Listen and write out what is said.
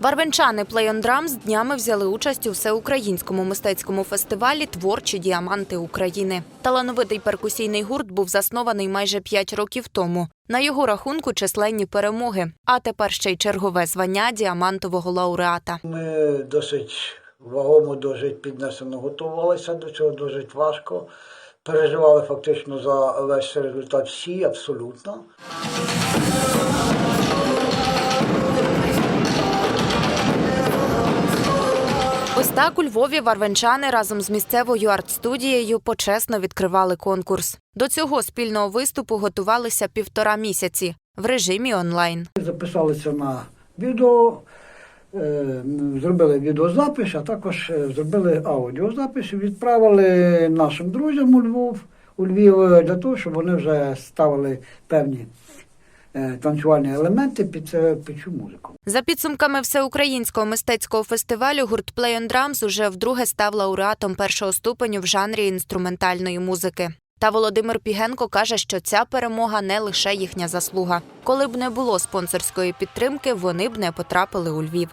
Варвенчани Play on днями взяли участь у всеукраїнському мистецькому фестивалі Творчі діаманти України. Талановитий перкусійний гурт був заснований майже п'ять років тому. На його рахунку численні перемоги, а тепер ще й чергове звання діамантового лауреата. Ми досить вагомо, досить піднесено готувалися до цього, досить важко. Переживали фактично за весь результат всі, абсолютно. Ось так у Львові варвенчани разом з місцевою арт-студією почесно відкривали конкурс. До цього спільного виступу готувалися півтора місяці в режимі онлайн. Записалися на відео, е, зробили відеозапис, а також е, зробили аудіозапис відправили нашим друзям у Львов, у Львів е, для того, щоб вони вже ставили певні танцювальні елементи під, це, під цю музику. За підсумками всеукраїнського мистецького фестивалю гурт Play on Drums уже вдруге став лауреатом першого ступеню в жанрі інструментальної музики. Та Володимир Пігенко каже, що ця перемога не лише їхня заслуга. Коли б не було спонсорської підтримки, вони б не потрапили у Львів.